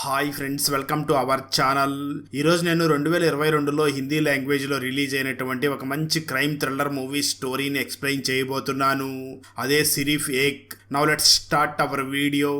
Hi friends welcome to our channel ఈరోజు నేను రెండు వేల ఇరవై రెండులో హిందీ లాంగ్వేజ్లో రిలీజ్ అయినటువంటి ఒక మంచి క్రైమ్ థ్రిల్లర్ మూవీ స్టోరీని ఎక్స్ప్లెయిన్ చేయబోతున్నాను. అదే Sirf Ek. Now let's start our video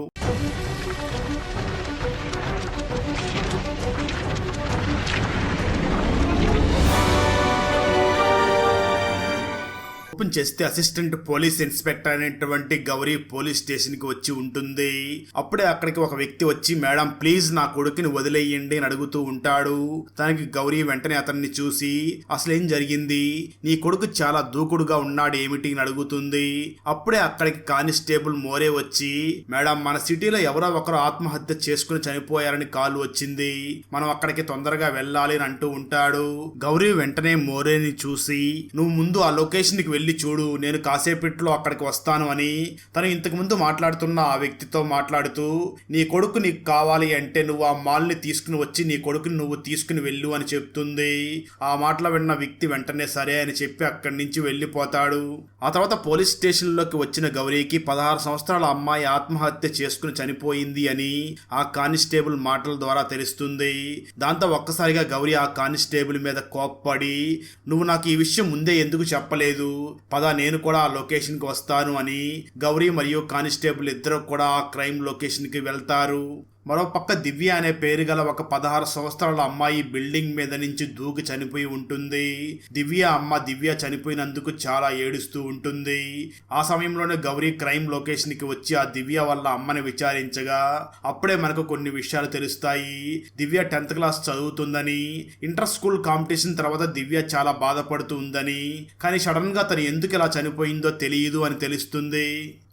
open చేస్తే అసిస్టెంట్ పోలీస్ ఇన్స్పెక్టర్ అనేటువంటి గౌరీ పోలీస్ స్టేషన్కి వచ్చి ఉంటుంది. అప్పుడే అక్కడికి ఒక వ్యక్తి వచ్చి మేడం ప్లీజ్ నా కొడుకుని వదిలేయండి అని అడుగుతూ ఉంటాడు. దానికి గౌరీ వెంటనే అతన్ని చూసి అసలేం జరిగింది? నీ కొడుకు చాలా దూకుడుగా ఉన్నాడు ఏమిటి? అని అడుగుతుంది. అప్పుడే అక్కడికి కానిస్టేబుల్ మోరే వచ్చి మేడం మన సిటీలో ఎవరో ఒకరు ఆత్మహత్య చేసుకుని చనిపోయారని కాల్ వచ్చింది. మనం అక్కడికి తొందరగా వెళ్ళాలి అని అంటూ ఉంటాడు. గౌరీ వెంటనే మోరేని చూసి నువ్వు ముందు ఆ లొకేషన్కి వెళ్ళి చూడు నేను కాసేపట్లో అక్కడికి వస్తాను అని తను ఇంతకు ముందు మాట్లాడుతున్న ఆ వ్యక్తితో మాట్లాడుతూ నీ కొడుకు నీకు కావాలి అంటే నువ్వు ఆ మాల్ని తీసుకుని వచ్చి నీ కొడుకుని నువ్వు తీసుకుని వెళ్ళు అని చెప్తుంది. ఆ మాటలు విన్న వ్యక్తి వెంటనే సరే అని చెప్పి అక్కడి నుంచి వెళ్ళిపోతాడు. ఆ తర్వాత పోలీస్ స్టేషన్లోకి వచ్చిన గౌరీకి పదహారు సంవత్సరాల అమ్మాయి ఆత్మహత్య చేసుకుని చనిపోయింది అని ఆ కానిస్టేబుల్ మాటల ద్వారా తెలుస్తుంది. దాంతో ఒక్కసారిగా గౌరీ ఆ కానిస్టేబుల్ మీద కోప్పడి నువ్వు నాకు ఈ విషయం ముందే ఎందుకు చెప్పలేదు? పద నేను కూడా ఆ లొకేషన్కి వస్తాను అని గౌరీ మరియు కానిస్టేబుల్ ఇద్దరు కూడా ఆ క్రైమ్ లొకేషన్కి వెళ్తారు. మరోపక్క దివ్య అనే పేరు గల ఒక పదహారు సంవత్సరాల అమ్మాయి బిల్డింగ్ మీద నుంచి దూకి చనిపోయి ఉంటుంది. దివ్య అమ్మ దివ్య చనిపోయినందుకు చాలా ఏడుస్తూ ఉంటుంది. ఆ సమయంలోనే గౌరీ క్రైమ్ లొకేషన్కి వచ్చి ఆ దివ్య వాళ్ళ అమ్మని విచారించగా అప్పుడే మనకు కొన్ని విషయాలు తెలుస్తాయి. దివ్య టెన్త్ క్లాస్ చదువుతుందని ఇంటర్ స్కూల్ కాంపిటీషన్ తర్వాత దివ్య చాలా బాధపడుతూ ఉందని కానీ సడన్గా తను ఎందుకు ఇలా చనిపోయిందో తెలియదు అని తెలుస్తుంది.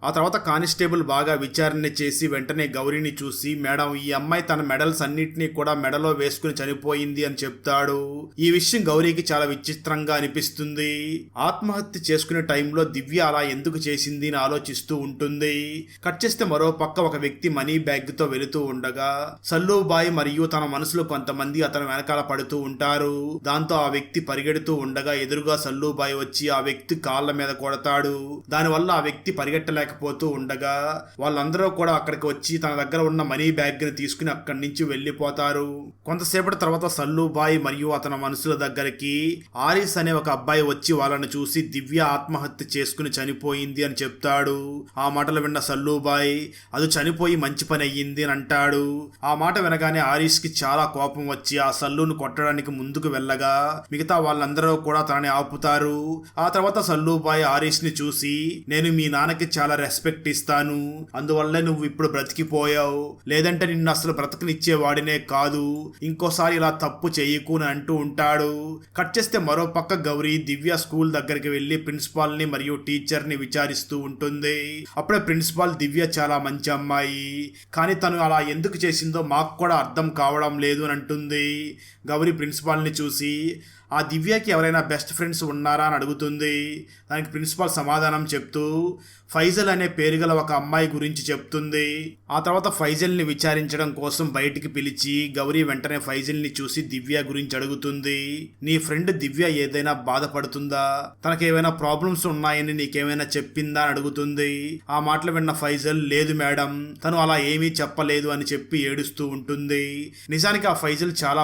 ఆ తర్వాత కానిస్టేబుల్ బాగా విచారణ చేసి వెంటనే గౌరీని చూసి మేడం ఈ అమ్మాయి తన మెడల్స్ అన్నింటినీ కూడా మెడలో వేసుకుని చనిపోయింది అని చెప్తాడు. ఈ విషయం గౌరీకి చాలా విచిత్రంగా అనిపిస్తుంది. ఆత్మహత్య చేసుకునే టైంలో దివ్య అలా ఎందుకు చేసింది అని ఆలోచిస్తూ ఉంటుంది. కట్ చేస్తే మరో పక్క ఒక వ్యక్తి మనీ బ్యాగ్తో వెళుతూ ఉండగా సల్లుబాయ్ మరియు తన మనసులో కొంతమంది అతను వెనకాల పడుతూ ఉంటారు. దాంతో ఆ వ్యక్తి పరిగెడుతూ ఉండగా ఎదురుగా సల్లూబాయి వచ్చి ఆ వ్యక్తి కాళ్ళ మీద కొడతాడు. దానివల్ల ఆ వ్యక్తి పరిగెట్టలేక లేకపోతూ ఉండగా వాళ్ళందరూ కూడా అక్కడికి వచ్చి తన దగ్గర ఉన్న మనీ బ్యాగ్ని తీసుకుని అక్కడి నుంచి వెళ్ళిపోతారు. కొంతసేపటి తర్వాత సల్లుబాయ్ మరియు అతని మనుషుల దగ్గరికి ఆరిస్ అనే ఒక అబ్బాయి వచ్చి వాళ్ళని చూసి దివ్య ఆత్మహత్య చేసుకుని చనిపోయింది అని చెప్తాడు. ఆ మాటలు విన్న సల్లుబాయ్ అది చనిపోయి మంచి పని అయ్యింది అని అంటాడు. ఆ మాట వినగానే ఆరిస్కి చాలా కోపం వచ్చి ఆ సల్లును కొట్టడానికి ముందుకు వెళ్ళగా మిగతా వాళ్ళందరూ కూడా తనని ఆపుతారు. ఆ తర్వాత సల్లుబాయ్ ఆరిస్ని చూసి నేను మీ నాన్నకి చాలా రెస్పెక్ట్ ఇస్తాను. అందువల్లే నువ్వు ఇప్పుడు బ్రతికిపోయావు. లేదంటే నిన్ను అసలు బ్రతకనిచ్చేవాడినే కాదు. ఇంకోసారి ఇలా తప్పు చేయకు అని అంటూ ఉంటాడు. కట్ చేస్తే మరో పక్క గౌరీ దివ్య స్కూల్ దగ్గరికి వెళ్ళి ప్రిన్సిపాల్ని మరియు టీచర్ని విచారిస్తూ ఉంటుంది. అప్పుడే ప్రిన్సిపాల్ దివ్య చాలా మంచి అమ్మాయి. కానీ తను అలా ఎందుకు చేసిందో మాకు కూడా అర్థం కావడం లేదు అని అంటుంది. గౌరీ ప్రిన్సిపాల్ని చూసి ఆ దివ్యకి ఎవరైనా బెస్ట్ ఫ్రెండ్స్ ఉన్నారా? అని అడుగుతుంది. దానికి ప్రిన్సిపాల్ సమాధానం చెప్తూ ఫైజల్ అనే పేరు గల ఒక అమ్మాయి గురించి చెప్తుంది. ఆ తర్వాత ఫైజల్ని విచారించడం కోసం బయటికి పిలిచి గౌరీ వెంటనే ఫైజల్ని చూసి దివ్య గురించి అడుగుతుంది. నీ ఫ్రెండ్ దివ్య ఏదైనా బాధపడుతుందా? తనకేమైనా ప్రాబ్లమ్స్ ఉన్నాయని నీకేమైనా చెప్పిందా? అని అడుగుతుంది. ఆ మాటలు విన్న ఫైజల్ లేదు మేడం తను అలా ఏమీ చెప్పలేదు అని చెప్పి ఏడుస్తూ ఉంటుంది. నిజానికి ఆ ఫైజల్ చాలా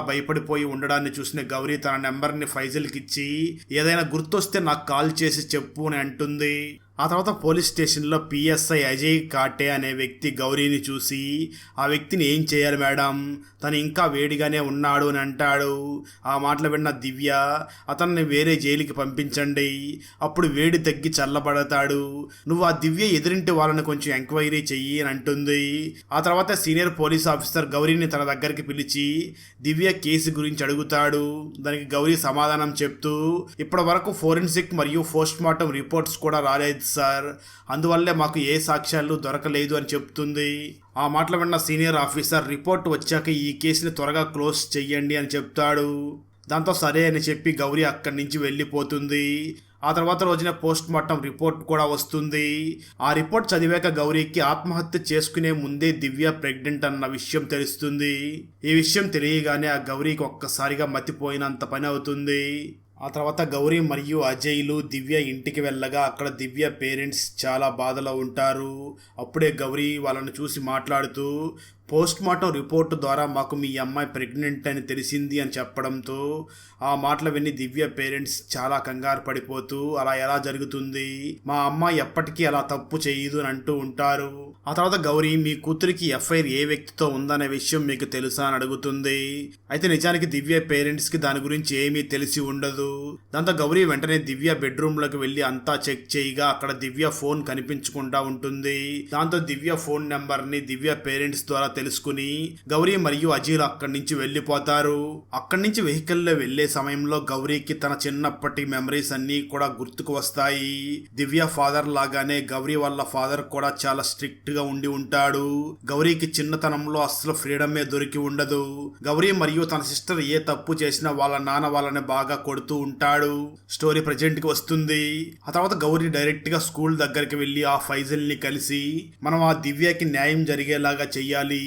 భయపడిపోయి ఉండడాన్ని చూసిన గౌరీ తన నెంబర్ని ఫైజల్కి ఇచ్చి ఏదైనా గుర్తొస్తే నాకు కాల్ చేసి చెప్పు అని అంటుంది. ఆ తర్వాత పోలీస్ స్టేషన్లో పిఎస్ఐ అజయ్ కాటే అనే వ్యక్తి గౌరీని చూసి ఆ వ్యక్తిని ఏం చేయాలి మేడం? తను ఇంకా వేడిగానే ఉన్నాడు అని అంటాడు. ఆ మాటలు విన్న దివ్య అతన్ని వేరే జైలుకి పంపించండి. అప్పుడు వేడి తగ్గి చల్లబడతాడు. నువ్వు ఆ దివ్య ఎదురింటి వాళ్ళని కొంచెం ఎంక్వైరీ చెయ్యి అని అంటుంది. ఆ తర్వాత సీనియర్ పోలీస్ ఆఫీసర్ గౌరీని తన దగ్గరికి పిలిచి దివ్య కేసు గురించి అడుగుతాడు. దానికి గౌరీ సమాధానం చెప్తూ ఇప్పటి వరకు ఫోరెన్సిక్ మరియు పోస్ట్ మార్టం రిపోర్ట్స్ కూడా రాలేదు సార్. అందువల్లే మాకు ఏ సాక్ష్యాలు దొరకలేదు అని చెప్తుంది. ఆ మాటలు విన్న సీనియర్ ఆఫీసర్ రిపోర్ట్ వచ్చాక ఈ కేసుని త్వరగా క్లోజ్ చెయ్యండి అని చెప్తాడు. దాంతో సరే అని చెప్పి గౌరీ అక్కడి నుంచి వెళ్ళిపోతుంది. ఆ తర్వాత రోజున పోస్ట్ మార్టం రిపోర్ట్ కూడా వస్తుంది. ఆ రిపోర్ట్ చదివాక గౌరీకి ఆత్మహత్య చేసుకునే ముందే దివ్య ప్రెగ్నెంట్ అన్న విషయం తెలుస్తుంది. ఈ విషయం తెలియగానే ఆ గౌరీకి ఒక్కసారిగా మతిపోయినంత పని అవుతుంది. ఆ తర్వాత గౌరీ మరియు అజయ్లు దివ్య ఇంటికి వెళ్ళగా అక్కడ దివ్య పేరెంట్స్ చాలా బాధలో ఉంటారు. అప్పుడే గౌరీ వాళ్ళని చూసి మాట్లాడుతూ పోస్ట్ మార్టం రిపోర్టు ద్వారా మాకు మీ అమ్మాయి ప్రెగ్నెంట్ అని తెలిసింది అని చెప్పడంతో ఆ మాటలు విని దివ్య పేరెంట్స్ చాలా కంగారు పడిపోతూ అలా ఎలా జరుగుతుంది? మా అమ్మాయి ఎప్పటికీ అలా తప్పు చేయదు అని అంటూ ఉంటారు. ఆ తర్వాత గౌరీ మీ కూతురికి ఎఫ్ఐఆర్ ఏ వ్యక్తితో ఉందనే విషయం మీకు తెలుసా? అని అడుగుతుంది. అయితే నిజానికి దివ్య పేరెంట్స్కి దాని గురించి ఏమీ తెలిసి ఉండదు. దాంతో గౌరీ వెంటనే దివ్య బెడ్రూమ్లోకి వెళ్ళి అంతా చెక్ చేయగా అక్కడ దివ్య ఫోన్ కనిపించకుండా ఉంటుంది. దాంతో దివ్య ఫోన్ నెంబర్ని దివ్య పేరెంట్స్ ద్వారా తెలుసుకుని గౌరీ మరియు అజీల్ అక్కడి నుంచి వెళ్ళిపోతారు. అక్కడి నుంచి వెహికల్లో వెళ్ళే సమయంలో గౌరీకి తన చిన్నప్పటి మెమరీస్ అన్ని కూడా గుర్తుకు వస్తాయి. దివ్య ఫాదర్ లాగానే గౌరీ వాళ్ళ ఫాదర్ కూడా చాలా స్ట్రిక్ట్గా ఉండి ఉంటాడు. గౌరీకి చిన్నతనంలో అస్సలు ఫ్రీడమే దొరికి ఉండదు. గౌరీ మరియు తన సిస్టర్ ఏ తప్పు చేసినా వాళ్ళ నాన్న వాళ్ళని బాగా కొడుతూ ఉంటాడు. స్టోరీ ప్రజెంట్కి వస్తుంది. ఆ తర్వాత గౌరీ డైరెక్ట్గా స్కూల్ దగ్గరికి వెళ్ళి ఆ ఫైజల్ని కలిసి మనం ఆ దివ్యకి న్యాయం జరిగేలాగా చెయ్యాలి.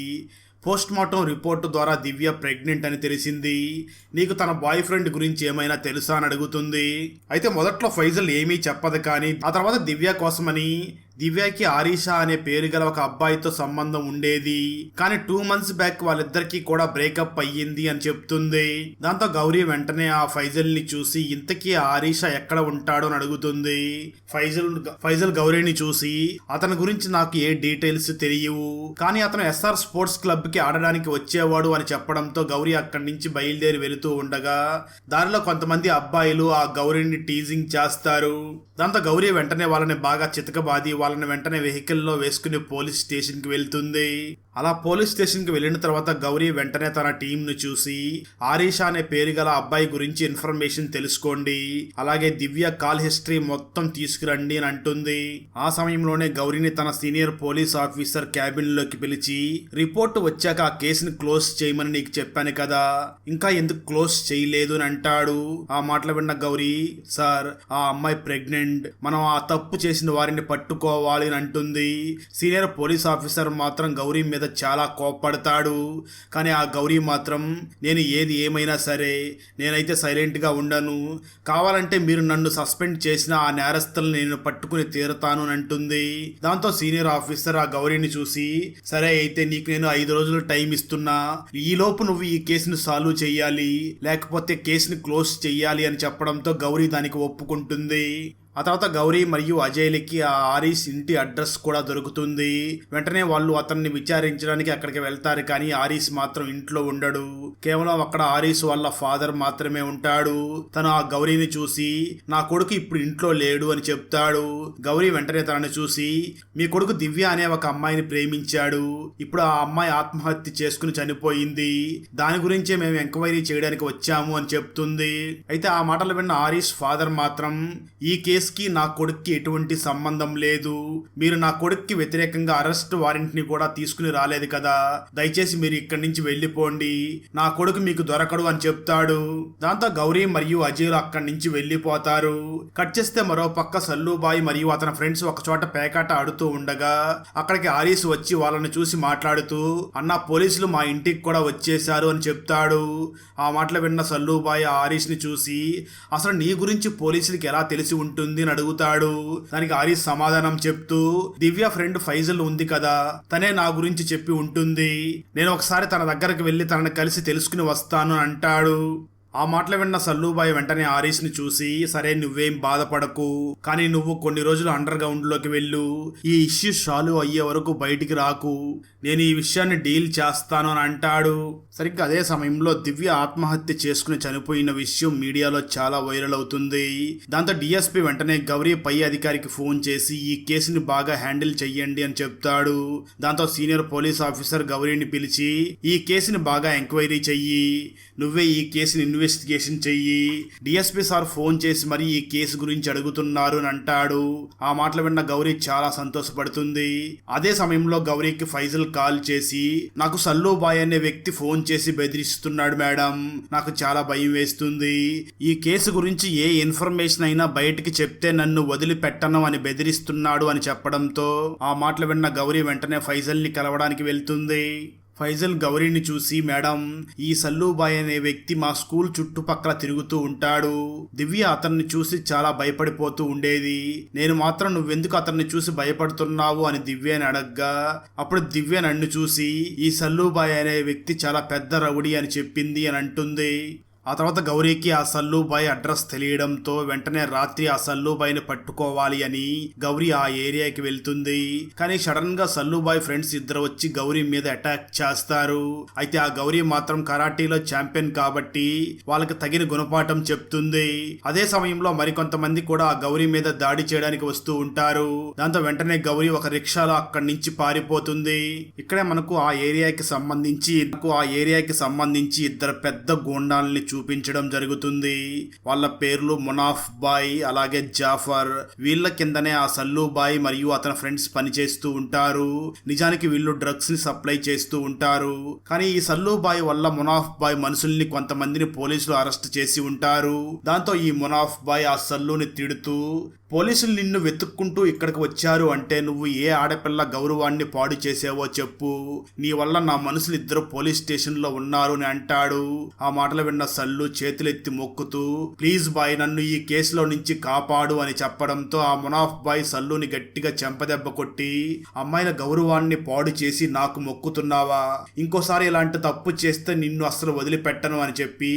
పోస్ట్ మార్టం రిపోర్టు ద్వారా దివ్య ప్రెగ్నెంట్ అని తెలిసింది. నీకు తన బాయ్ ఫ్రెండ్ గురించి ఏమైనా తెలుసా అని అడుగుతుంది. అయితే మొదట్లో ఫైజల్ ఏమీ చెప్పదు కానీ ఆ తర్వాత దివ్య కోసమని దివ్యకి ఆరీషా అనే పేరు గల ఒక అబ్బాయితో సంబంధం ఉండేది. కానీ టూ మంత్స్ బ్యాక్ వాళ్ళిద్దరికి కూడా బ్రేకప్ అయ్యింది అని చెప్తుంది. దాంతో గౌరీ వెంటనే ఆ ఫైజల్ని చూసి ఇంతకీ ఆరీషా ఎక్కడ ఉంటాడో అని అడుగుతుంది. ఫైజల్ ఫైజల్ గౌరీని చూసి అతని గురించి నాకు ఏ డీటెయిల్స్ తెలియవు. కానీ అతను ఎస్ఆర్ స్పోర్ట్స్ క్లబ్కి ఆడడానికి వచ్చేవాడు అని చెప్పడంతో గౌరీ అక్కడి నుంచి బయలుదేరి వెళుతూ ఉండగా దారిలో కొంతమంది అబ్బాయిలు ఆ గౌరీని టీజింగ్ చేస్తారు. దాంతో గౌరీ వెంటనే వాళ్ళని బాగా చితకబాది వాళ్ళని వెంటనే వెహికల్లో వేసుకుని పోలీస్ స్టేషన్కి వెళ్తుంది. అలా పోలీస్ స్టేషన్కి వెళ్ళిన తర్వాత గౌరీ వెంటనే తన టీంను చూసి ఆరీషా అనే పేరు గల అబ్బాయి గురించి ఇన్ఫర్మేషన్ తెలుసుకోండి అలాగే దివ్య కాల్ హిస్టరీ మొత్తం తీసుకురండి అని అంటుంది. ఆ సమయంలోనే గౌరీని తన సీనియర్ పోలీస్ ఆఫీసర్ క్యాబిన్లోకి పిలిచి రిపోర్ట్ వచ్చాక ఆ కేసుని క్లోజ్ చేయమని నీకు చెప్పాను కదా ఇంకా ఎందుకు క్లోజ్ చేయలేదు అని అంటాడు. ఆ మాటలు విన్న గౌరీ సార్ ఆ అమ్మాయి ప్రెగ్నెంట్ మనం ఆ తప్పు చేసిన వారిని పట్టుకోవాలి అని అంటుంది. సీనియర్ పోలీస్ ఆఫీసర్ మాత్రం గౌరీ మీద చాలా కోప్పడతాడు. కానీ ఆ గౌరీ మాత్రం నేను ఏది ఏమైనా సరే నేనైతే సైలెంట్గా ఉండను. కావాలంటే మీరు నన్ను సస్పెండ్ చేసిన ఆ నేరస్తులను నేను పట్టుకుని తీరతాను అని అంటుంది. దాంతో సీనియర్ ఆఫీసర్ ఆ గౌరీని చూసి సరే అయితే నీకు నేను ఐదు రోజులు టైం ఇస్తున్నా. ఈ లోపు నువ్వు ఈ కేసును సాల్వ్ చేయాలి లేకపోతే కేసుని క్లోజ్ చేయాలి అని చెప్పడంతో గౌరీ దానికి ఒప్పుకుంటుంది. ఆ తర్వాత గౌరీ మరియు అజయ్లకి ఆ ఆరీస్ ఇంటి అడ్రస్ కూడా దొరుకుతుంది. వెంటనే వాళ్ళు అతన్ని విచారించడానికి అక్కడికి వెళ్తారు కానీ ఆరీస్ మాత్రం ఇంట్లో ఉండడు. కేవలం అక్కడ ఆరీస్ వాళ్ళ ఫాదర్ మాత్రమే ఉంటాడు. తను ఆ గౌరీని చూసి నా కొడుకు ఇప్పుడు ఇంట్లో లేడు అని చెప్తాడు. గౌరీ వెంటనే తనని చూసి మీ కొడుకు దివ్య అనే ఒక అమ్మాయిని ప్రేమించాడు. ఇప్పుడు ఆ అమ్మాయి ఆత్మహత్య చేసుకుని చనిపోయింది. దాని గురించే మేము ఎంక్వైరీ చేయడానికి వచ్చాము అని చెప్తుంది. అయితే ఆ మాటలు విన్న ఆరీస్ ఫాదర్ మాత్రం ఈ కేసు కేసుకి నా కొడుక్కి ఎటువంటి సంబంధం లేదు. మీరు నా కొడుక్కి వ్యతిరేకంగా అరెస్ట్ వారెంట్ని కూడా తీసుకుని రాలేదు కదా. దయచేసి మీరు ఇక్కడి నుంచి వెళ్ళిపోండి. నా కొడుకు మీకు దొరకడు అని చెప్తాడు. దాంతో గౌరీ మరియు అజయ్ అక్కడి నుంచి వెళ్ళిపోతారు. కట్ చేస్తే మరో పక్క సల్లుబాయి మరియు అతని ఫ్రెండ్స్ ఒక చోట పేకాట ఆడుతూ ఉండగా అక్కడికి ఆరీస్ వచ్చి వాళ్ళని చూసి మాట్లాడుతూ అన్న పోలీసులు మా ఇంటికి కూడా వచ్చేశారు అని చెప్తాడు. ఆ మాటలు విన్న సల్లుబాయి ఆ ఆరీస్ని చూసి అసలు నీ గురించి పోలీసులకి ఎలా తెలిసి ఉంటుంది? అని అడుగుతాడు. దానికి ఆరీస్ సమాధానం చెప్తూ దివ్య ఫ్రెండ్ ఫైజల్ ఉంది కదా తనే నా గురించి చెప్పి ఉంటుంది. నేను ఒకసారి తన దగ్గరకు వెళ్ళి తనని కలిసి తెలుసుకుని వస్తాను అంటాడు. ఆ మాటలు విన్న సల్లుబాయ్ వెంటనే ఆరీస్ని చూసి సరే నువ్వేం బాధపడకు. కానీ నువ్వు కొన్ని రోజులు అండర్ గ్రౌండ్లోకి వెళ్ళు. ఈ ఇష్యూ సాల్వ్ అయ్యే వరకు బయటికి రాకు. నేను ఈ విషయాన్ని డీల్ చేస్తాను అని అంటాడు. సరిగ్గా అదే సమయంలో దివ్య ఆత్మహత్య చేసుకుని చనిపోయిన విషయం మీడియాలో చాలా వైరల్ అవుతుంది. దాంతో డిఎస్పి వెంటనే గౌరీ పై అధికారికి ఫోన్ చేసి ఈ కేసుని బాగా హ్యాండిల్ చెయ్యండి అని చెప్తాడు. దాంతో సీనియర్ పోలీస్ ఆఫీసర్ గౌరీని పిలిచి ఈ కేసుని బాగా ఎంక్వైరీ చెయ్యి. నువ్వే ఈ కేసుని ఇన్వెస్టిగేషన్ చెయ్యి. డిఎస్పి సార్ ఫోన్ చేసి మరి ఈ కేసు గురించి అడుగుతున్నారు అని అంటాడు. ఆ మాటలు విన్న గౌరీ చాలా సంతోషపడుతుంది. అదే సమయంలో గౌరీకి ఫైజల్ కాల్ చేసి నాకు సల్లూబాయ్ అనే వ్యక్తి ఫోన్ చేసి బెదిరిస్తున్నాడు మేడం. నాకు చాలా భయం వేస్తుంది. ఈ కేసు గురించి ఏ ఇన్ఫర్మేషన్ అయినా బయటికి చెప్తే నన్ను వదిలిపెట్టను అని బెదిరిస్తున్నాడు అని చెప్పడంతో ఆ మాటలు విన్న గౌరీ వెంటనే ఫైజల్ని కలవడానికి వెళ్తుంది. ఫైజల్ గౌరీని చూసి మేడం ఈ సల్లూబాయ్ అనే వ్యక్తి మా స్కూల్ చుట్టుపక్కల తిరుగుతూ ఉంటాడు. దివ్య అతన్ని చూసి చాలా భయపడిపోతూ ఉండేది. నేను మాత్రం నువ్వెందుకు అతన్ని చూసి భయపడుతున్నావు? అని దివ్యని అడగ్గా. అప్పుడు దివ్య నన్ను చూసి ఈ సల్లూబాయ్ అనే వ్యక్తి చాలా పెద్ద రౌడీ అని చెప్పింది అని అంటుంది. ఆ తర్వాత గౌరీకి ఆ సల్లుబాయ్ అడ్రస్ తెలియడంతో వెంటనే రాత్రి ఆ సల్లుబాయ్ని పట్టుకోవాలి అని గౌరీ ఆ ఏరియాకి వెళ్తుంది. కానీ సడన్గా సల్లుబాయ్ ఫ్రెండ్స్ ఇద్దరు వచ్చి గౌరీ మీద అటాక్ చేస్తారు. అయితే ఆ గౌరీ మాత్రం కరాటీలో ఛాంపియన్ కాబట్టి వాళ్ళకి తగిన గుణపాఠం చెప్తుంది. అదే సమయంలో మరికొంతమంది కూడా ఆ గౌరీ మీద దాడి చేయడానికి వస్తూ ఉంటారు. దాంతో వెంటనే గౌరీ ఒక రిక్షాలో అక్కడి నుంచి పారిపోతుంది. ఇక్కడే మనకు ఆ ఏరియాకి సంబంధించి మనకు ఆ ఏరియాకి సంబంధించి ఇద్దరు పెద్ద గూండాలని చూపించడం జరుగుతుంది. వాళ్ళ పేర్లు మునాఫ్ బాయ్ అలాగే జాఫర్. వీళ్ళ కిందనే ఆ సల్లు బాయ్ మరియు అతని ఫ్రెండ్స్ పనిచేస్తూ ఉంటారు. నిజానికి వీళ్ళు డ్రగ్స్ని సప్లై చేస్తూ ఉంటారు. కానీ ఈ సల్లు బాయ్ వల్ల మునాఫ్ బాయ్ మనుషుల్ని కొంతమందిని పోలీసులు అరెస్ట్ చేసి ఉంటారు. దాంతో ఈ మునాఫ్ బాయ్ ఆ సల్లుని తిడుతూ పోలీసులు నిన్ను వెతుక్కుంటూ ఇక్కడికి వచ్చారు అంటే నువ్వు ఏ ఆడపిల్ల గౌరవాన్ని పాడు చేసావో చెప్పు. నీ వల్ల నా మనుషులు ఇద్దరు పోలీస్ స్టేషన్లో ఉన్నారు అని అంటాడు. ఆ మాటలు విన్న సల్లు చేతులెత్తి మొక్కుతూ ప్లీజ్ బాయ్ నన్ను ఈ కేసులో నుంచి కాపాడు అని చెప్పడంతో ఆ మునాఫ్ బాయ్ సల్లుని గట్టిగా చెంపదెబ్బ కొట్టి అమ్మాయిల గౌరవాన్ని పాడు చేసి నాకు మొక్కుతున్నావా? ఇంకోసారి ఇలాంటి తప్పు చేస్తే నిన్ను అస్సలు వదిలిపెట్టను అని చెప్పి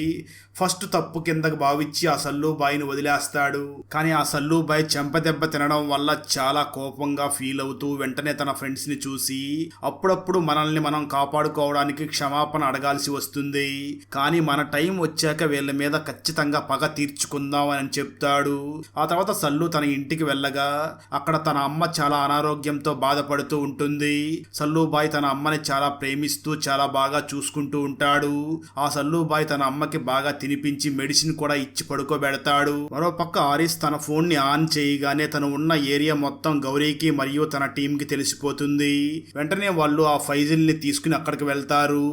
ఫస్ట్ తప్పు కిందకు భావించి ఆ సల్లు బాయిని వదిలేస్తాడు. కానీ ఆ సల్లు బాయ్ చెంపదెబ్బ తినడం వల్ల చాలా కోపంగా ఫీల్ అవుతూ వెంటనే తన ఫ్రెండ్స్ని చూసి అప్పుడప్పుడు మనల్ని మనం కాపాడుకోవడానికి క్షమాపణ అడగాల్సి వస్తుంది. కానీ మన టైం వచ్చి వచ్చాక వీళ్ళ మీద ఖచ్చితంగా పగ తీర్చుకుందాం అని చెప్తాడు. ఆ తర్వాత సల్లు తన ఇంటికి వెళ్ళగా అక్కడ తన అమ్మ చాలా అనారోగ్యంతో బాధపడుతూ ఉంటుంది. సల్లుబాయ్ తన అమ్మని చాలా ప్రేమిస్తూ చాలా బాగా చూసుకుంటూ ఉంటాడు. ఆ సల్లుబాయ్ తన అమ్మకి బాగా తినిపించి మెడిసిన్ కూడా ఇచ్చి పడుకోబెడతాడు. మరోపక్క ఆరిస్ తన ఫోన్ని ఆన్ చేయగానే తను ఉన్న ఏరియా మొత్తం గౌరీకి మరియు తన టీం కి తెలిసిపోతుంది. వెంటనే వాళ్ళు ఆ ఫైజిల్ని తీసుకుని అక్కడికి వెళ్తారు.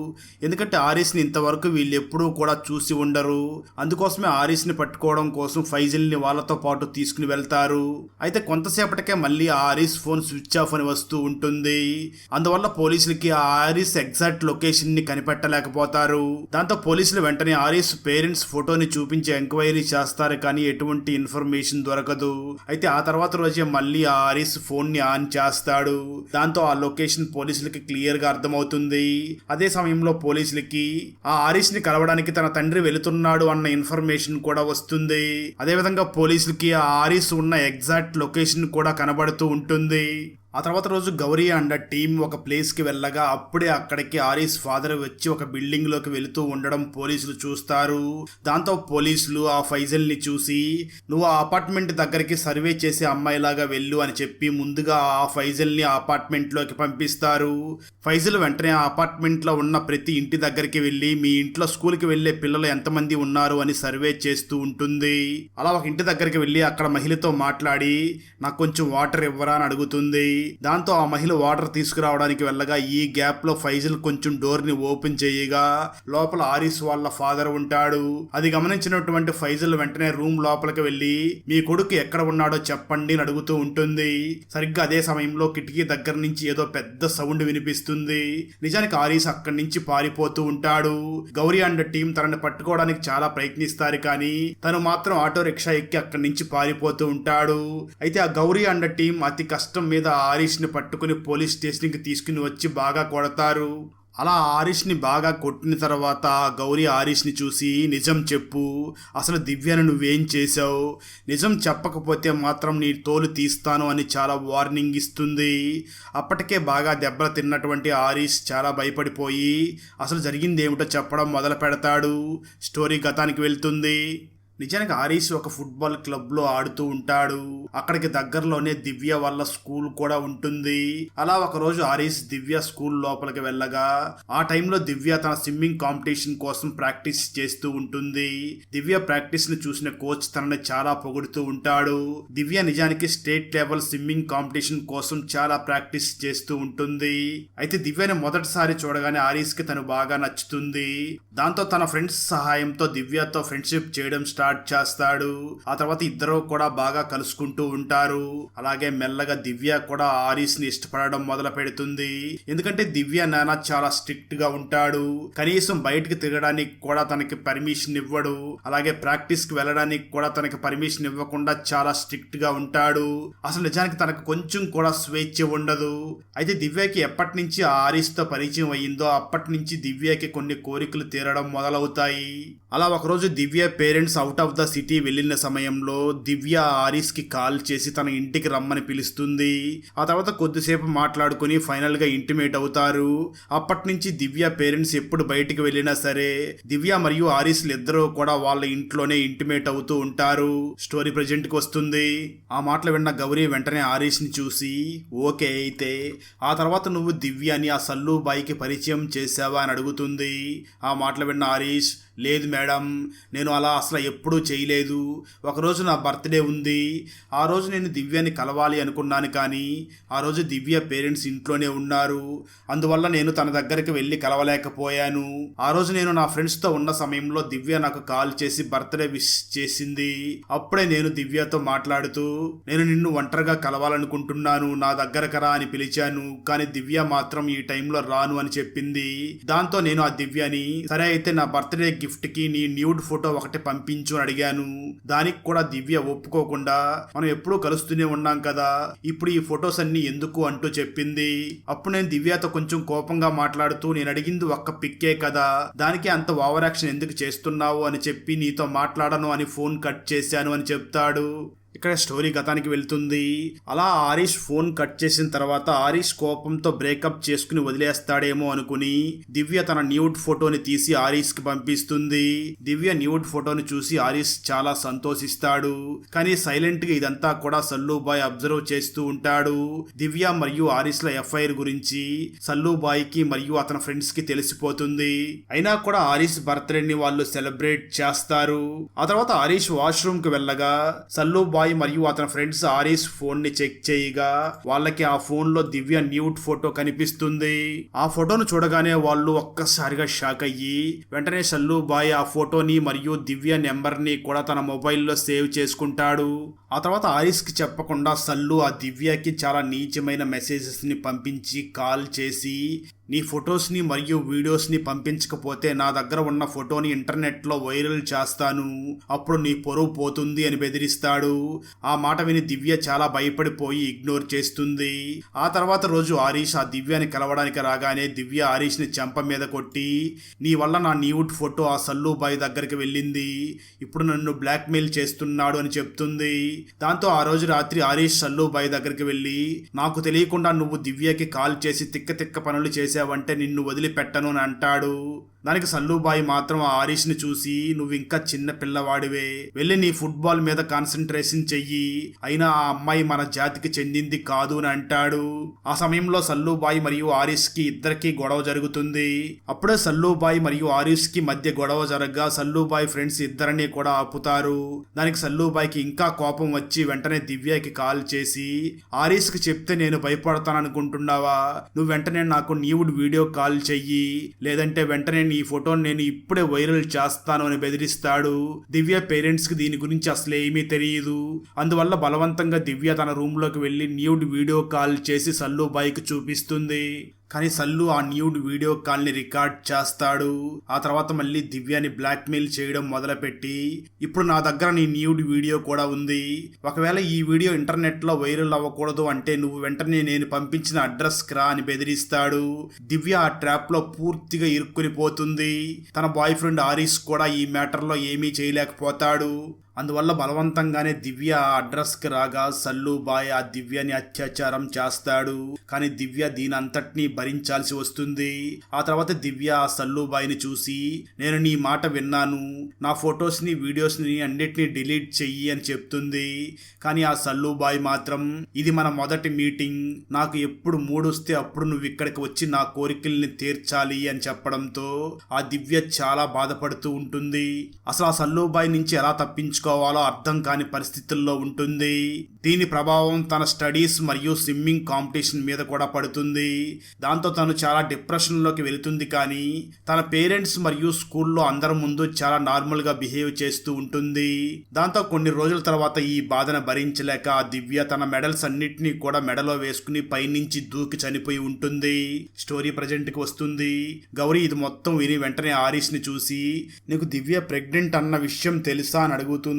ఎందుకంటే ఆరిస్ని ఇంతవరకు వీళ్ళు ఎప్పుడూ కూడా చూసి ఉండరు. అందుకోసమే ఆరిస్ని పట్టుకోవడం కోసం ఫైజిల్ని వాళ్ళతో పాటు తీసుకుని వెళ్తారు. అయితే కొంతసేపటికే మళ్ళీ ఆ ఆరిస్ ఫోన్ స్విచ్ ఆఫ్ అని వస్తూ ఉంటుంది. అందువల్ల పోలీసులకి ఆ ఆరిస్ ఎగ్జాక్ట్ లొకేషన్ని కనిపెట్టలేకపోతారు. దాంతో పోలీసులు వెంటనే ఆరీస్ పేరెంట్స్ ఫోటోని చూపించి ఎంక్వైరీ చేస్తారు కానీ ఎటువంటి ఇన్ఫర్మేషన్ దొరకదు. అయితే ఆ తర్వాత రోజే మళ్ళీ ఆ ఫోన్ని ఆన్ చేస్తాడు. దాంతో ఆ లొకేషన్ పోలీసులకి క్లియర్గా అర్థమవుతుంది. అదే సమయంలో పోలీసులకి ఆ ఆరిస్ని కలవడానికి తన తండ్రి వెళుతున్నాడు అన్న ఇన్ఫర్మేషన్ కూడా వస్తుంది. అదేవిధంగా పోలీసులకి ఆ ఆరిస్ ఉన్న ఎగ్జాక్ట్ లొకేషన్ కూడా కనబడుతూ ఉంటుంది. ఆ తర్వాత రోజు గౌరీ అండ్ టీం ఒక ప్లేస్కి వెళ్ళగా అప్పుడే అక్కడికి ఆరీస్ ఫాదర్ వచ్చి ఒక బిల్డింగ్లోకి వెళుతూ ఉండడం పోలీసులు చూస్తారు. దాంతో పోలీసులు ఆ ఫైజల్ని చూసి నువ్వు ఆ అపార్ట్మెంట్ దగ్గరికి సర్వే చేసే అమ్మాయిలాగా వెళ్ళు అని చెప్పి ముందుగా ఆ ఫైజల్ని ఆ అపార్ట్మెంట్లోకి పంపిస్తారు. ఫైజల్ వెంటనే ఆ అపార్ట్మెంట్లో ఉన్న ప్రతి ఇంటి దగ్గరికి వెళ్ళి మీ ఇంట్లో స్కూల్కి వెళ్ళే పిల్లలు ఎంతమంది ఉన్నారు అని సర్వే చేస్తూ ఉంటుంది. అలా ఒక ఇంటి దగ్గరికి వెళ్ళి అక్కడ మహిళతో మాట్లాడి నాకు కొంచెం వాటర్ ఇవ్వరా అని అడుగుతుంది. దాంతో ఆ మహిళ వాటర్ తీసుకురావడానికి వెళ్ళగా ఈ గ్యాప్లో ఫైజల్ కొంచెం డోర్ని ఓపెన్ చేయగా లోపల ఆరిస్ వాళ్ళ ఫాదర్ ఉంటాడు. అది గమనించినటువంటి ఫైజల్ వెంటనే రూమ్ లోపలికి వెళ్ళి మీ కొడుకు ఎక్కడ ఉన్నాడో చెప్పండి అని అడుగుతూ ఉంటుంది. సరిగ్గా అదే సమయంలో కిటికీ దగ్గర నుంచి ఏదో పెద్ద సౌండ్ వినిపిస్తుంది. నిజానికి ఆరీస్ అక్కడి నుంచి పారిపోతూ ఉంటాడు. గౌరీ అండ్ టీం తనని పట్టుకోవడానికి చాలా ప్రయత్నిస్తారు కానీ తను మాత్రం ఆటో రిక్షా ఎక్కి అక్కడి నుంచి పారిపోతూ ఉంటాడు. అయితే ఆ గౌరీ అండ్ టీం అతి కష్టం మీద ఆరిష్ని పట్టుకుని పోలీస్ స్టేషన్కి తీసుకుని వచ్చి బాగా కొడతారు. అలా ఆరిష్ని బాగా కొట్టిన తర్వాత గౌరీ ఆరిష్ని చూసి నిజం చెప్పు. అసలు దివ్యను నువ్వేం చేసావు నిజం చెప్పకపోతే మాత్రం నీ తోలు తీస్తాను అని చాలా వార్నింగ్ ఇస్తుంది. అప్పటికే బాగా దెబ్బలు తిన్నటువంటి ఆరిష్ చాలా భయపడిపోయి అసలు జరిగింది ఏమిటో చెప్పడం మొదలు పెడతాడు. స్టోరీ గతానికి వెళ్తుంది. నిజానికి ఆరీస్ ఒక ఫుట్బాల్ క్లబ్లో ఆడుతూ ఉంటాడు. అక్కడికి దగ్గరలోనే దివ్య వాళ్ళ స్కూల్ కూడా ఉంటుంది. అలా ఒక రోజు ఆరీస్ దివ్య స్కూల్ లోపలికి వెళ్ళగా ఆ టైంలో దివ్య తన స్విమ్మింగ్ కాంపిటీషన్ కోసం ప్రాక్టీస్ చేస్తూ ఉంటుంది. దివ్య ప్రాక్టీస్ని చూసిన కోచ్ తనని చాలా పొగుడుతూ ఉంటాడు. దివ్య నిజానికి స్టేట్ లెవెల్ స్విమ్మింగ్ కాంపిటీషన్ కోసం చాలా ప్రాక్టీస్ చేస్తూ ఉంటుంది. అయితే దివ్యని మొదటిసారి చూడగానే ఆరీస్కి తను బాగా నచ్చుతుంది. దాంతో తన ఫ్రెండ్స్ సహాయంతో దివ్యతో ఫ్రెండ్షిప్ చేయడం స్టార్ట్ స్టార్ట్ చేస్తాడు. ఆ తర్వాత ఇద్దరు కూడా బాగా కలుసుకుంటూ ఉంటారు. అలాగే మెల్లగా దివ్య కూడా ఆరీస్ని ఇష్టపడడం మొదలు పెడుతుంది. ఎందుకంటే దివ్య నాన్న చాలా స్ట్రిక్ట్గా ఉంటాడు. కనీసం బయటకు తిరగడానికి కూడా తనకి పర్మిషన్ ఇవ్వడు. అలాగే ప్రాక్టీస్కి వెళ్ళడానికి కూడా తనకి పర్మిషన్ ఇవ్వకుండా చాలా స్ట్రిక్ట్గా ఉంటాడు. అసలు నిజానికి తనకు కొంచెం కూడా స్వేచ్ఛ ఉండదు. అయితే దివ్యకి ఎప్పటి నుంచి ఆరీస్తో పరిచయం అయ్యిందో అప్పటి నుంచి దివ్యకి కొన్ని కోరికలు తీరడం మొదలవుతాయి. అలా ఒకరోజు Divya parents out of the city వెళ్ళిన సమయంలో దివ్య ఆరిస్కి కాల్ చేసి తన ఇంటికి రమ్మని పిలుస్తుంది. ఆ తర్వాత కొద్దిసేపు మాట్లాడుకుని ఫైనల్గా ఇంటిమేట్ అవుతారు. అప్పటి నుంచి దివ్య పేరెంట్స్ ఎప్పుడు బయటికి వెళ్ళినా సరే దివ్య మరియు ఆరిస్లు ఇద్దరూ కూడా వాళ్ళ ఇంట్లోనే ఇంటిమేట్ అవుతూ ఉంటారు. స్టోరీ ప్రజెంట్కి వస్తుంది. ఆ మాటలు విన్న గౌరీ వెంటనే ఆరిస్ని చూసి ఓకే అయితే ఆ తర్వాత నువ్వు దివ్యని ఆ సల్లు బాయికి పరిచయం చేశావా? అని అడుగుతుంది. ఆ మాటలు విన్న ఆరీష్ లేదు మేడం నేను అలా అసలు ఎప్పుడూ చేయలేదు. ఒకరోజు నా బర్త్డే ఉంది. ఆ రోజు నేను దివ్యని కలవాలి అనుకున్నాను కానీ ఆ రోజు దివ్య పేరెంట్స్ ఇంట్లోనే ఉన్నారు. అందువల్ల నేను తన దగ్గరికి వెళ్ళి కలవలేకపోయాను. ఆ రోజు నేను నా ఫ్రెండ్స్తో ఉన్న సమయంలో దివ్య నాకు కాల్ చేసి బర్త్డే విష్ చేసింది. అప్పుడే నేను దివ్యతో మాట్లాడుతూ నేను నిన్ను ఒంటరిగా కలవాలనుకుంటున్నాను నా దగ్గరకు రా అని పిలిచాను. కానీ దివ్య మాత్రం ఈ టైంలో రాను అని చెప్పింది. దాంతో నేను ఆ దివ్యని సరే అయితే నా బర్త్డే గిఫ్ట్కి నీ న్యూడ్ ఫోటో ఒకటి పంపించు అని అడిగాను. దానికి కూడా దివ్య ఒప్పుకోకుండా మనం ఎప్పుడూ కలుస్తూనే ఉన్నాం కదా ఇప్పుడు ఈ ఫొటోస్ అన్ని ఎందుకు? అంటూ చెప్పింది. అప్పుడు నేను దివ్యతో కొంచెం కోపంగా మాట్లాడుతూ నేను అడిగింది ఒక్క పిక్కే కదా దానికి అంత ఓవరాక్షన్ ఎందుకు చేస్తున్నావు? అని చెప్పి నీతో మాట్లాడను అని ఫోన్ కట్ చేశాను అని చెప్తాడు. ఇక్కడ స్టోరీ గతానికి వెళ్తుంది. అలా ఆరీష్ ఫోన్ కట్ చేసిన తర్వాత ఆరీష్ కోపంతో బ్రేకప్ చేసుకుని వదిలేస్తాడేమో అనుకుని దివ్య తన న్యూడ్ ఫోటోని తీసి ఆరీష్కి పంపిస్తుంది. దివ్య న్యూడ్ ఫోటోని చూసి ఆరీష్ చాలా సంతోషిస్తాడు. కానీ సైలెంట్గా ఇదంతా కూడా సల్లుబాయ్ అబ్జర్వ్ చేస్తూ ఉంటాడు. దివ్య మరియు ఆరీస్ ల ఎఫ్ఐఆర్ గురించి సల్లుబాయ్కి మరియు అతని ఫ్రెండ్స్కి తెలిసిపోతుంది. అయినా కూడా ఆరీష్ బర్త్డేని వాళ్ళు సెలబ్రేట్ చేస్తారు. ఆ తర్వాత ఆరీష్ వాష్రూమ్కి వెళ్ళగా సల్లుబాయ్ మరియు అతని ఫ్రెండ్స్ ఆరీస్ ఫోన్ని చెక్ చేయగా వాళ్ళకి ఆ ఫోన్లో దివ్య న్యూట్ ఫోటో కనిపిస్తుంది. ఆ ఫోటోను చూడగానే వాళ్ళు ఒక్కసారిగా షాక్ అయ్యి వెంటనే సల్లుబాయ్ ఆ ఫోటోని మరియు దివ్య నెంబర్ని కూడా తన మొబైల్లో సేవ్ చేసుకుంటాడు. ఆ తర్వాత ఆరిస్కి చెప్పకుండా సల్లు ఆ దివ్యకి చాలా నీచమైన మెసేజెస్ని పంపించి కాల్ చేసి నీ ఫొటోస్ని మరియు వీడియోస్ని పంపించకపోతే నా దగ్గర ఉన్న ఫోటోని ఇంటర్నెట్లో వైరల్ చేస్తాను. అప్పుడు నీ పొరువు పోతుంది అని బెదిరిస్తాడు. ఆ మాట విని దివ్య చాలా భయపడిపోయి ఇగ్నోర్ చేస్తుంది. ఆ తర్వాత రోజు ఆరీష్ ఆ దివ్యని కలవడానికి రాగానే దివ్య ఆరీష్ని చెంప మీద కొట్టి నీ వల్ల నా న్యూడ్ ఫోటో ఆ సల్లుబాయ్ దగ్గరికి వెళ్ళింది. ఇప్పుడు నన్ను బ్లాక్మెయిల్ చేస్తున్నాడు అని చెప్తుంది. దాంతో ఆ రోజు రాత్రి ఆరీష్ సల్లుబాయ్ దగ్గరికి వెళ్ళి నాకు తెలియకుండా నువ్వు దివ్యకి కాల్ చేసి తిక్క తిక్క పనులు చేసి చేసావంటే నిన్ను వదిలిపెట్టను అని అంటాడు. దానికి సల్లుబాయి మాత్రం ఆ ఆరీష్ని చూసి నువ్వు ఇంకా చిన్న పిల్లవాడివే. వెళ్ళి నీ ఫుట్బాల్ మీద కాన్సన్ట్రేషన్ చెయ్యి. అయినా ఆ అమ్మాయి మన జాతికి చెందింది కాదు అని అంటాడు. ఆ సమయంలో సల్లుబాయి మరియు ఆరీష్కి ఇద్దరికి గొడవ జరుగుతుంది. అప్పుడే సల్లుబాయి మరియు ఆరీష్కి మధ్య గొడవ జరగగా సల్లుబాయి ఫ్రెండ్స్ ఇద్దరిని కూడా ఆపుతారు. దానికి సల్లుబాయికి ఇంకా కోపం వచ్చి వెంటనే దివ్యకి కాల్ చేసి ఆరీష్కి చెప్తే నేను భయపడతాను అనుకుంటున్నావా నువ్వు వెంటనే నాకు న్యూడ్ వీడియో కాల్ చెయ్యి. లేదంటే వెంటనే నీ ఫోటోని నేను ఇప్పుడే వైరల్ చేస్తాను అని బెదిరిస్తాడు. దివ్య పేరెంట్స్కి దీని గురించి అసలు ఏమీ తెలియదు. అందువల్ల బలవంతంగా దివ్య తన రూమ్లోకి వెళ్ళి న్యూడ్ వీడియో కాల్ చేసి సల్లు బాయ్కి చూపిస్తుంది. కానీ సల్లు ఆ న్యూడ్ వీడియో కాల్ని రికార్డ్ చేస్తాడు. ఆ తర్వాత మళ్ళీ దివ్యాని బ్లాక్మెయిల్ చేయడం మొదలుపెట్టి ఇప్పుడు నా దగ్గర నీ న్యూడ్ వీడియో కూడా ఉంది. ఒకవేళ ఈ వీడియో ఇంటర్నెట్లో వైరల్ అవ్వకూడదు అంటే నువ్వు వెంటనే నేను పంపించిన అడ్రస్ రా అని బెదిరిస్తాడు. దివ్య ఆ ట్రాప్లో పూర్తిగా ఇరుక్కుని పోతుంది. తన బాయ్ ఫ్రెండ్ ఆరీస్ కూడా ఈ మ్యాటర్లో ఏమీ చేయలేకపోతాడు. అందువల్ల బలవంతంగానే దివ్య అడ్రస్కి రాగా సల్లుబాయ్ ఆ దివ్యని అత్యాచారం చేస్తాడు. కానీ దివ్య దీని అంతటినీ భరించాల్సి వస్తుంది. ఆ తర్వాత దివ్య ఆ సల్లుబాయిని చూసి నేను నీ మాట విన్నాను. నా ఫొటోస్ని వీడియోస్ని అన్నిటినీ డిలీట్ చెయ్యి అని చెప్తుంది. కానీ ఆ సల్లుబాయ్ మాత్రం ఇది మన మొదటి మీటింగ్. నాకు ఎప్పుడు మూడొస్తే అప్పుడు నువ్వు ఇక్కడికి వచ్చి నా కోరికల్ని తీర్చాలి అని చెప్పడంతో ఆ దివ్య చాలా బాధపడుతూ ఉంటుంది. అసలు ఆ సల్లుబాయ్ నుంచి ఎలా తప్పించుకో తప్పించుకోవాలో అర్థం కాని పరిస్థితుల్లో ఉంటుంది. దీని ప్రభావం తన స్టడీస్ మరియు స్విమ్మింగ్ కాంపిటీషన్ మీద కూడా పడుతుంది. దాంతో తను చాలా డిప్రెషన్లోకి వెళుతుంది కానీ తన పేరెంట్స్ మరియు స్కూల్లో అందరి ముందు చాలా నార్మల్గా బిహేవ్ చేస్తూ ఉంటుంది. దాంతో కొన్ని రోజుల తర్వాత ఈ బాధను భరించలేక ఆ దివ్య తన మెడల్స్ అన్నిటినీ కూడా మెడలో వేసుకుని పైనుంచి దూకి చనిపోయి ఉంటుంది. స్టోరీ ప్రజెంట్కి వస్తుంది. గౌరీ ఇది మొత్తం విని వెంటనే ఆరీష్ని చూసి నీకు దివ్య ప్రెగ్నెంట్ అన్న విషయం తెలుసా? అని అడుగుతుంది.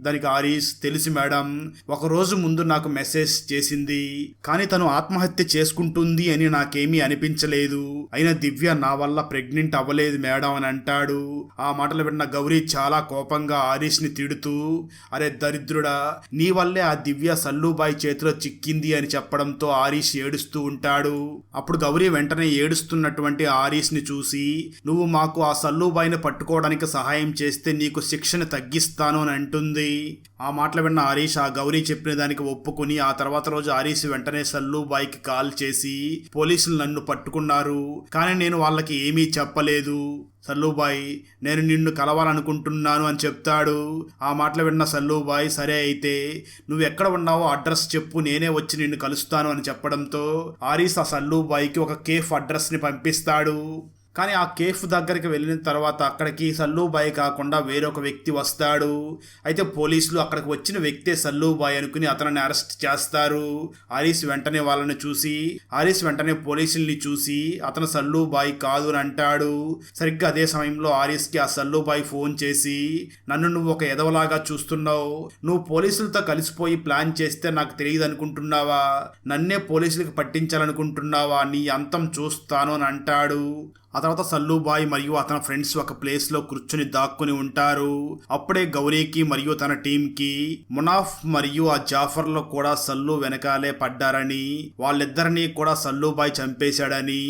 దానికి ఆరీస్ తెలిసి మేడం ఒక రోజు ముందు నాకు మెసేజ్ చేసింది. కానీ తను ఆత్మహత్య చేసుకుంటుంది అని నాకేమీ అనిపించలేదు. అయినా దివ్య నా వల్ల ప్రెగ్నెంట్ అవ్వలేదు మేడం అని అంటాడు. ఆ మాటలు విన్న గౌరీ చాలా కోపంగా ఆరీష్ని తిడుతూ అరే దరిద్రుడా నీ వల్లే ఆ దివ్య సల్లుబాయి చేతిలో చిక్కింది అని చెప్పడంతో ఆరీష్ ఏడుస్తూ ఉంటాడు. అప్పుడు గౌరీ వెంటనే ఏడుస్తున్నటువంటి ఆరీష్ని చూసి నువ్వు మాకు ఆ సల్లుబాయిని పట్టుకోవడానికి సహాయం చేస్తే నీకు శిక్షను తగ్గిస్తాను అని అంటుంది. ఆ మాటలు విన్న హరీష్ ఆ గౌరీ చెప్పిన దానికి ఒప్పుకుని ఆ తర్వాత రోజు హరీష్ వెంటనే సల్లుబాయికి కాల్ చేసి పోలీసులు నన్ను పట్టుకున్నారు కానీ నేను వాళ్ళకి ఏమీ చెప్పలేదు. సల్లుబాయ్ నేను నిన్ను కలవాలనుకుంటున్నాను అని చెప్తాడు. ఆ మాటలు విన్న సల్లుబాయ్ సరే అయితే నువ్వు ఎక్కడ ఉన్నావో అడ్రస్ చెప్పు నేనే వచ్చి నిన్ను కలుస్తాను అని చెప్పడంతో ఆరీస్ ఆ సల్లుబాయికి ఒక కేఫ్ అడ్రస్ని పంపిస్తాడు. కానీ ఆ కేఫ్ దగ్గరికి వెళ్ళిన తర్వాత అక్కడికి సల్లుబాయ్ కాకుండా వేరొక వ్యక్తి వస్తాడు. అయితే పోలీసులు అక్కడికి వచ్చిన వ్యక్తే సల్లుబాయ్ అనుకుని అతనిని అరెస్ట్ చేస్తారు. హరీష్ వెంటనే వాళ్ళని చూసి హరీష్ వెంటనే పోలీసుల్ని చూసి అతను సల్లుబాయ్ కాదు అని అంటాడు. సరిగ్గా అదే సమయంలో హరీష్కి ఆ సల్లుబాయ్ ఫోన్ చేసి నన్ను నువ్వు ఒక ఎదవలాగా చూస్తున్నావు. నువ్వు పోలీసులతో కలిసిపోయి ప్లాన్ చేస్తే నాకు తెలియదు అనుకుంటున్నావా? నన్నే పోలీసులకు పట్టించాలనుకుంటున్నావా? నీ అంతం చూస్తాను అని అంటాడు. ఆ తర్వాత సల్లుబాయ్ మరియు అతని ఫ్రెండ్స్ ఒక ప్లేస్లో కూర్చుని దాక్కుని ఉంటారు. అప్పుడే గౌరీకి మరియు తన టీం కి మునాఫ్ మరియు ఆ జాఫర్లో కూడా సల్లు వెనకాలే పడ్డారని వాళ్ళిద్దరినీ కూడా సల్లుబాయ్ చంపేశాడని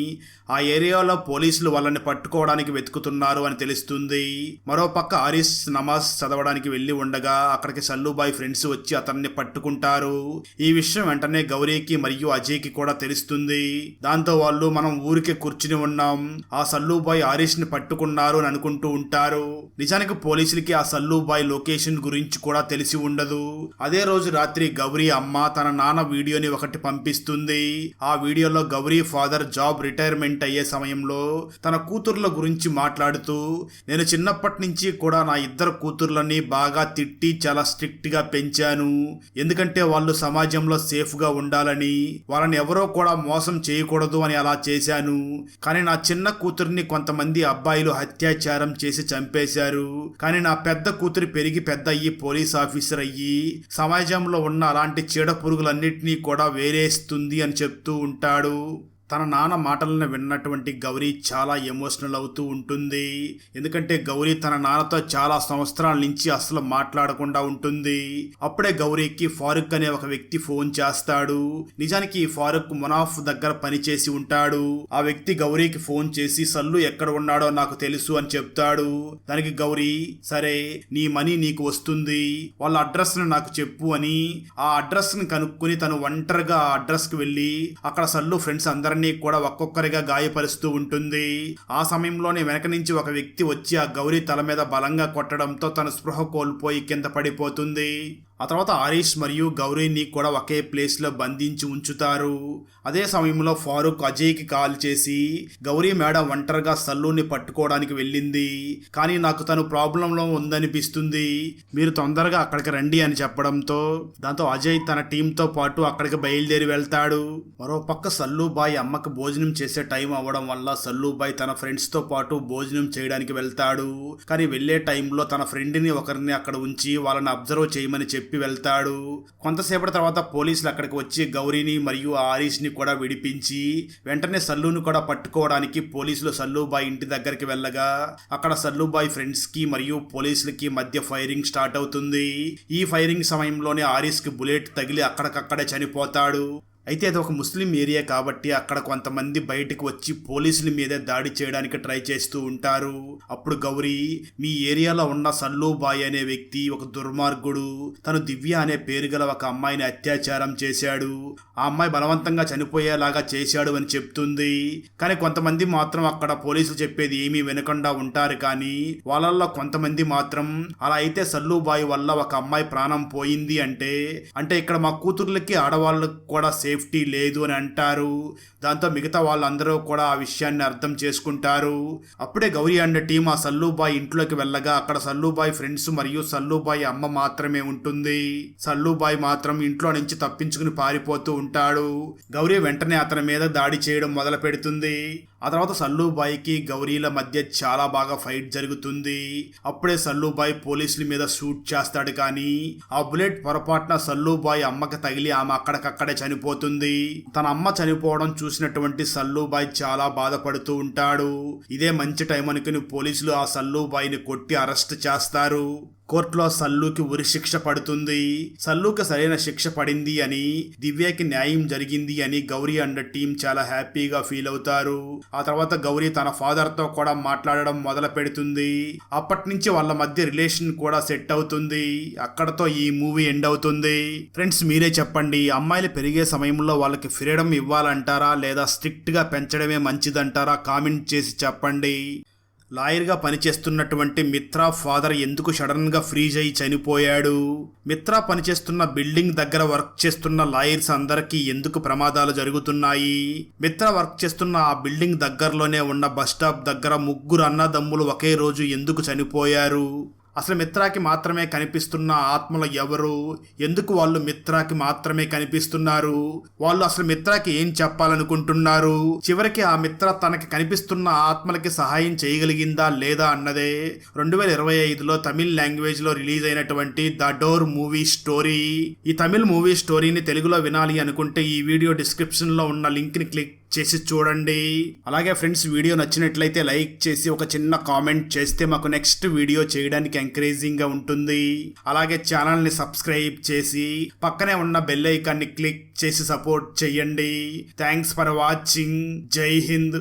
ఆ ఏరియాలో పోలీసులు వాళ్ళని పట్టుకోవడానికి వెతుకుతున్నారు అని తెలుస్తుంది. మరోపక్క ఆరిస్ నమాజ్ చదవడానికి వెళ్ళి ఉండగా అక్కడికి సల్లుబాయ్ ఫ్రెండ్స్ వచ్చి అతన్ని పట్టుకుంటారు. ఈ విషయం వెంటనే గౌరీకి మరియు అజయ్కి కూడా తెలుస్తుంది. దాంతో వాళ్ళు మనం ఊరికే కూర్చుని ఉన్నాం. ఆ సల్లుబాయ్ ఆరిష్ని పట్టుకున్నారు అని అనుకుంటూ ఉంటారు. నిజానికి పోలీసులకి ఆ సల్లుబాయ్ లొకేషన్ గురించి కూడా తెలిసి ఉండదు. అదే రోజు రాత్రి గౌరీ అమ్మ తన నాన్న వీడియోని ఒకటి పంపిస్తుంది. ఆ వీడియోలో గౌరీ ఫాదర్ జాబ్ రిటైర్మెంట్ అయ్యే సమయంలో తన కూతుర్ల గురించి మాట్లాడుతూ నేను చిన్నప్పటి నుంచి కూడా నా ఇద్దరు కూతుర్లని బాగా తిట్టి చాలా స్ట్రిక్ట్గా పెంచాను. ఎందుకంటే వాళ్ళు సమాజంలో సేఫ్గా ఉండాలని వాళ్ళని ఎవరో కూడా మోసం చేయకూడదు అని అలా చేశాను. కానీ నా చిన్న కూతుర్ని కొంతమంది అబ్బాయిలు అత్యాచారం చేసి చంపేశారు. కానీ నా పెద్ద కూతురు పెరిగి పెద్ద అయ్యి పోలీస్ ఆఫీసర్ అయ్యి సమాజంలో ఉన్న అలాంటి చీడ పురుగులన్నింటినీ కూడా వేరేస్తుంది అని చెప్తూ ఉంటాడు. తన నాన్న మాటలను విన్నటువంటి గౌరీ చాలా ఎమోషనల్ అవుతూ ఉంటుంది. ఎందుకంటే గౌరీ తన నాన్నతో చాలా సంవత్సరాల నుంచి అసలు మాట్లాడకుండా ఉంటుంది. అప్పుడే గౌరీకి ఫారూక్ అనే ఒక వ్యక్తి ఫోన్ చేస్తాడు. నిజానికి ఫారూక్ మునాఫ్ దగ్గర పనిచేసి ఉంటాడు. ఆ వ్యక్తి గౌరీకి ఫోన్ చేసి సల్లు ఎక్కడ ఉన్నాడో నాకు తెలుసు అని చెప్తాడు. దానికి గౌరీ సరే నీ మనీ నీకు వస్తుంది. వాళ్ళ అడ్రస్ను నాకు చెప్పు అని ఆ అడ్రస్ని కనుక్కుని తను ఒంటరిగా ఆ అడ్రస్కి వెళ్ళి అక్కడ సల్లు ఫ్రెండ్స్ అందరినీ కూడా ఒక్కొక్కరిగా గాయపరుస్తూ ఉంటుంది. ఆ సమయంలోనే వెనక నుంచి ఒక వ్యక్తి వచ్చి ఆ గౌరీ తల మీద బలంగా కొట్టడంతో తన స్పృహ కోల్పోయి కింద పడిపోతుంది. ఆ తర్వాత ఆరీష్ మరియు గౌరీని కూడా ఒకే ప్లేస్లో బంధించి ఉంచుతారు. అదే సమయంలో ఫారూక్ అజయ్కి కాల్ చేసి గౌరీ మేడం ఒంటరిగా సల్లుని పట్టుకోవడానికి వెళ్ళింది. కానీ నాకు తను ప్రాబ్లంలో ఉందనిపిస్తుంది. మీరు తొందరగా అక్కడికి రండి అని చెప్పడంతో దాంతో అజయ్ తన టీంతో పాటు అక్కడికి బయలుదేరి వెళ్తాడు. మరో పక్క సల్లుబాయ్ అమ్మకి భోజనం చేసే టైం అవ్వడం వల్ల సల్లుబాయ్ తన ఫ్రెండ్స్తో పాటు భోజనం చేయడానికి వెళ్తాడు. కానీ వెళ్ళే టైంలో తన ఫ్రెండ్ని ఒకరిని అక్కడ ఉంచి వాళ్ళని అబ్జర్వ్ చేయమని చెప్పి చెప్పి వెళ్తాడు. కొంతసేపటి తర్వాత పోలీసులు అక్కడికి వచ్చి గౌరీని మరియు ఆరీష్ని కూడా విడిపించి వెంటనే సల్లును కూడా పట్టుకోవడానికి పోలీసులు సల్లుబాయ్ ఇంటి దగ్గరికి వెళ్ళగా అక్కడ సల్లుబాయ్ ఫ్రెండ్స్కి మరియు పోలీసులకి మధ్య ఫైరింగ్ స్టార్ట్ అవుతుంది. ఈ ఫైరింగ్ సమయంలోనే ఆరీస్కి బుల్లెట్ తగిలి అక్కడికక్కడే చనిపోతాడు. అయితే అది ఒక ముస్లిం ఏరియా కాబట్టి అక్కడ కొంతమంది బయటకు వచ్చి పోలీసుల మీద దాడి చేయడానికి ట్రై చేస్తూ ఉంటారు. అప్పుడు గౌరీ మీ ఏరియాలో ఉన్న సల్లుబాయ్ అనే వ్యక్తి ఒక దుర్మార్గుడు. తను దివ్య అనే పేరు గల ఒక అమ్మాయిని అత్యాచారం చేశాడు. ఆ అమ్మాయి బలవంతంగా చనిపోయేలాగా చేశాడు అని చెప్తుంది. కానీ కొంతమంది మాత్రం అక్కడ పోలీసులు చెప్పేది ఏమీ వినకుండా ఉంటారు కానీ వాళ్ళల్లో కొంతమంది మాత్రం అలా అయితే సల్లుబాయి వల్ల ఒక అమ్మాయి ప్రాణం పోయింది అంటే అంటే ఇక్కడ మా కూతుర్లకి ఆడవాళ్ళకి కూడా సేఫ్టీ లేదు అని అంటారు. దాంతో మిగతా వాళ్ళందరూ కూడా ఆ విషయాన్ని అర్థం చేసుకుంటారు. అప్పుడే గౌరీ అండ్ టీం ఆ సల్లుబాయ్ ఇంట్లోకి వెళ్ళగా అక్కడ సల్లుబాయ్ ఫ్రెండ్స్ మరియు సల్లుబాయ్ అమ్మ మాత్రమే ఉంటుంది. సల్లుబాయ్ మాత్రం ఇంట్లో నుంచి తప్పించుకుని పారిపోతూ ఉంటాడు. గౌరీ వెంటనే అతని మీద దాడి చేయడం మొదలు పెడుతుంది ఆ తర్వాత సల్లుబాయికి గౌరీల మధ్య చాలా బాగా ఫైట్ జరుగుతుంది. అప్పుడే సల్లుబాయ్ పోలీసుల మీద షూట్ చేస్తాడు కానీ ఆ బుల్లెట్ పొరపాటున సల్లుబాయ్ అమ్మకి తగిలి ఆమె అక్కడికక్కడే చనిపోతుంది. తన అమ్మ చనిపోవడం చూసినటువంటి సల్లుబాయ్ చాలా బాధపడుతూ ఉంటాడు. ఇదే మంచి టైం అనుకుని పోలీసులు ఆ సల్లుబాయిని కొట్టి అరెస్ట్ చేస్తారు. కోర్టులో సల్లుకి ఉరి శిక్ష పడుతుంది. సల్లుకి సరైన శిక్ష పడింది అని దివ్యకి న్యాయం జరిగింది అని గౌరీ అండ్ టీం చాలా హ్యాపీగా ఫీల్ అవుతారు. ఆ తర్వాత గౌరీ తన ఫాదర్తో కూడా మాట్లాడడం మొదలు పెడుతుంది. అప్పటి నుంచి వాళ్ళ మధ్య రిలేషన్ కూడా సెట్ అవుతుంది. అక్కడతో ఈ మూవీ ఎండ్ అవుతుంది. ఫ్రెండ్స్ మీరే చెప్పండి అమ్మాయిలు పెరిగే సమయంలో వాళ్ళకి ఫ్రీడమ్ ఇవ్వాలంటారా? లేదా స్ట్రిక్ట్గా పెంచడమే మంచిదంటారా? కామెంట్ చేసి చెప్పండి. లాయర్గా పనిచేస్తున్నటువంటి మిత్రా ఫాదర్ ఎందుకు సడన్గా ఫ్రీజ్ అయి చనిపోయాడు? మిత్రా పనిచేస్తున్న బిల్డింగ్ దగ్గర వర్క్ చేస్తున్న లాయర్స్ అందరికీ ఎందుకు ప్రమాదాలు జరుగుతున్నాయి? మిత్రా వర్క్ చేస్తున్న ఆ బిల్డింగ్ దగ్గరలోనే ఉన్న బస్ స్టాప్ దగ్గర ముగ్గురు అన్నదమ్ములు ఒకే రోజు ఎందుకు చనిపోయారు? అసలు మిత్రాకి మాత్రమే కనిపిస్తున్న ఆత్మలు ఎవరు? ఎందుకు వాళ్ళు మిత్రాకి మాత్రమే కనిపిస్తున్నారు? వాళ్ళు అసలు మిత్రాకి ఏం చెప్పాలనుకుంటున్నారు? చివరికి ఆ మిత్ర తనకి కనిపిస్తున్న ఆత్మలకి సహాయం చేయగలిగిందా లేదా అన్నదే. రెండు వేల ఇరవై ఐదులో తమిళ్ లాంగ్వేజ్లో రిలీజ్ అయినటువంటి ద డోర్ మూవీ స్టోరీ. ఈ తమిళ్ మూవీ స్టోరీని తెలుగులో వినాలి అనుకుంటే ఈ వీడియో డిస్క్రిప్షన్లో ఉన్న లింక్ని క్లిక్ చేసి చూడండి. అలాగే ఫ్రెండ్స్ వీడియో నచ్చినట్లయితే లైక్ చేసి ఒక చిన్న కామెంట్ చేస్తే మాకు నెక్స్ట్ వీడియో చేయడానికి ఎంకరేజింగ్గా ఉంటుంది. అలాగే ఛానల్ని సబ్స్క్రైబ్ చేసి పక్కనే ఉన్న బెల్ ఐకాన్ని క్లిక్ చేసి సపోర్ట్ చేయండి. థ్యాంక్స్ ఫర్ వాచింగ్ జై హింద్.